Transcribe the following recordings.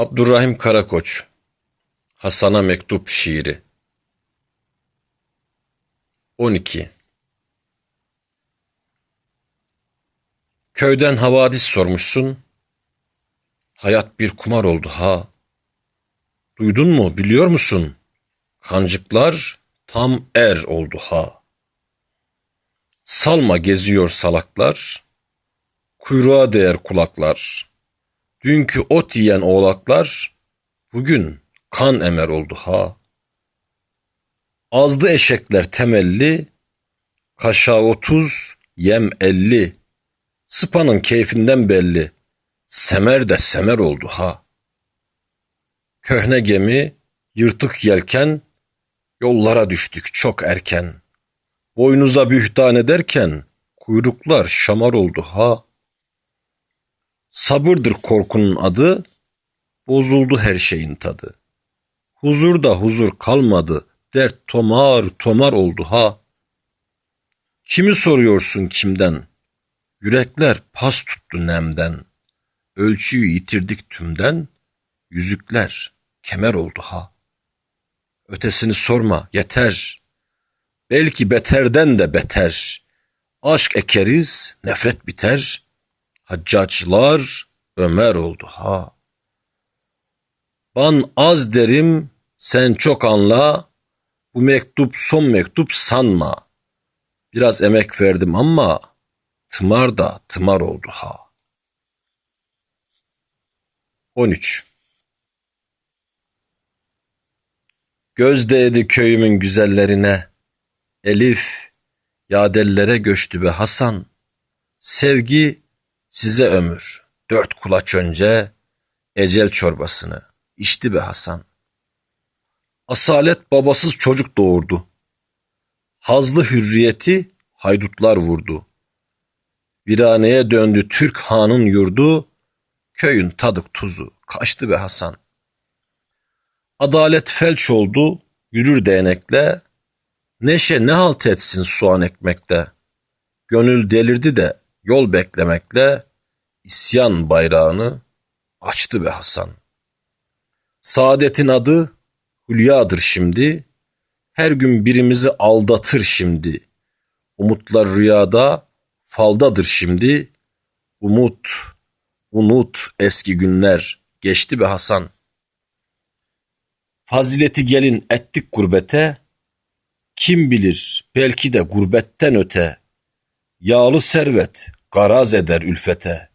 Abdurrahim Karakoç Hasan'a Mektup Şiiri 12 Köyden havadis sormuşsun. Hayat bir kumar oldu ha. Duydun mu, biliyor musun? Kancıklar tam er oldu ha. Salma geziyor salaklar. Kuyruğa değer kulaklar. Dünkü ot yiyen oğlaklar bugün kan emer oldu ha. Azdı eşekler temelli, kaşağı otuz, yem elli. Sıpanın keyfinden belli, semer de semer oldu ha. Köhne gemi, yırtık yelken, yollara düştük çok erken. Boynuza bühtan ederken, kuyruklar şamar oldu ha. Sabırdır korkunun adı, bozuldu her şeyin tadı. Huzurda huzur kalmadı, dert tomar tomar oldu ha. Kimi soruyorsun kimden? Yürekler pas tuttu nemden. Ölçüyü yitirdik tümden, yüzükler kemer oldu ha. Ötesini sorma, yeter. Belki beterden de beter. Aşk ekeriz, nefret biter. Haccacılar Ömer oldu ha. Ban az derim, sen çok anla. Bu mektup son mektup sanma. Biraz emek verdim ama tımar da tımar oldu ha. 13 Göz değdi köyümün güzellerine. Elif, yadellere göçtü be Hasan. Sevgi size ömür. Dört kulaç önce ecel çorbasını içti be Hasan. Asalet babasız çocuk doğurdu. Hazlı hürriyeti haydutlar vurdu. Viraneye döndü Türk hanın yurdu, köyün tadık tuzu kaçtı be Hasan. Adalet felç oldu, yürür değnekle, neşe ne halt etsin soğan ekmekte. Gönül delirdi de yol beklemekle, isyan bayrağını açtı be Hasan. Saadetin adı Hülya'dır şimdi, her gün birimizi aldatır şimdi. Umutlar rüyada, faldadır şimdi. Umut, unut eski günler, geçti be Hasan. Fazileti gelin ettik gurbete, kim bilir belki de gurbetten öte. Yağlı servet garaz eder ülfete,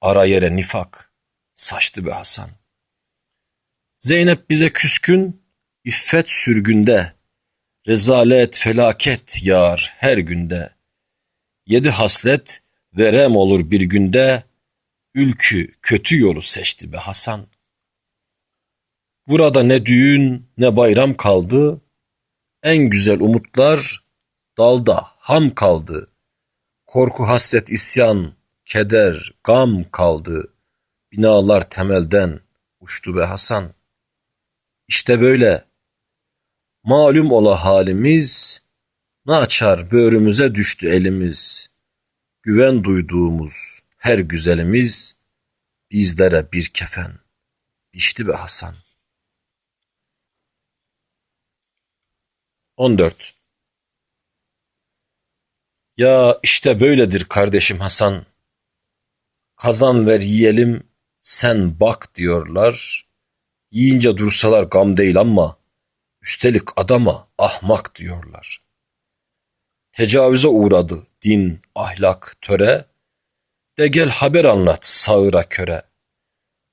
ara yere nifak saçtı be Hasan. Zeynep bize küskün, iffet sürgünde, rezalet felaket yağar her günde. Yedi haslet verem olur bir günde, ülkü kötü yolu seçti be Hasan. Burada ne düğün ne bayram kaldı, en güzel umutlar dalda ham kaldı. Korku, hasret, isyan, keder, gam kaldı. Binalar temelden uçtu be Hasan. İşte böyle malum ola halimiz, ne açar böğrümüze düştü elimiz. Güven duyduğumuz her güzelimiz bizlere bir kefen biçti be Hasan. 14 Ya işte böyledir kardeşim Hasan. Kazan ver yiyelim, sen bak diyorlar. Yiyince dursalar gam değil ama üstelik adama ahmak diyorlar. Tecavüze uğradı din, ahlak, töre. De gel haber anlat sağıra köre.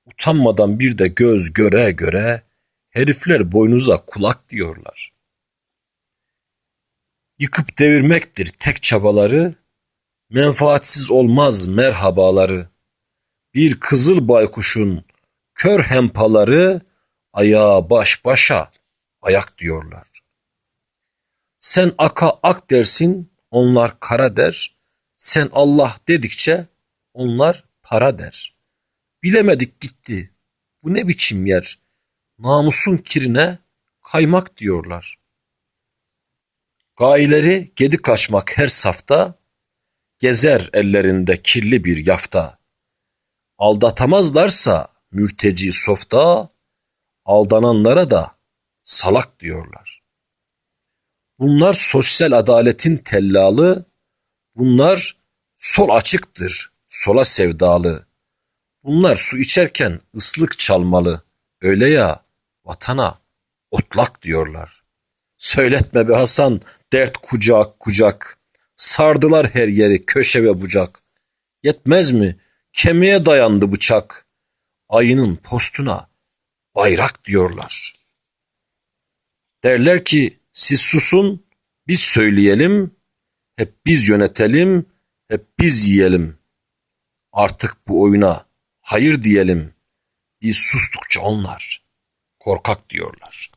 Utanmadan bir de göz göre göre herifler boynuza kulak diyorlar. Yıkıp devirmektir tek çabaları, menfaatsiz olmaz merhabaları. Bir kızıl baykuşun kör hempaları ayağa baş başa ayak diyorlar. Sen aka ak dersin, onlar kara der. Sen Allah dedikçe onlar para der. Bilemedik gitti. Bu ne biçim yer? Namusun kirine kaymak diyorlar. Gayileri gedi kaçmak her safta, gezer ellerinde kirli bir yafta. Aldatamazlarsa mürteci softa, aldananlara da salak diyorlar. Bunlar sosyal adaletin tellalı, bunlar sol açıktır, sola sevdalı. Bunlar su içerken ıslık çalmalı, öyle ya vatana otlak diyorlar. Söyletme be Hasan, dert kucak kucak. Sardılar her yeri köşe ve bucak. Yetmez mi? Kemiğe dayandı bıçak. Ayının postuna bayrak diyorlar. Derler ki siz susun, biz söyleyelim, hep biz yönetelim, hep biz yiyelim. Artık bu oyuna hayır diyelim. Biz sustukça onlar korkak diyorlar.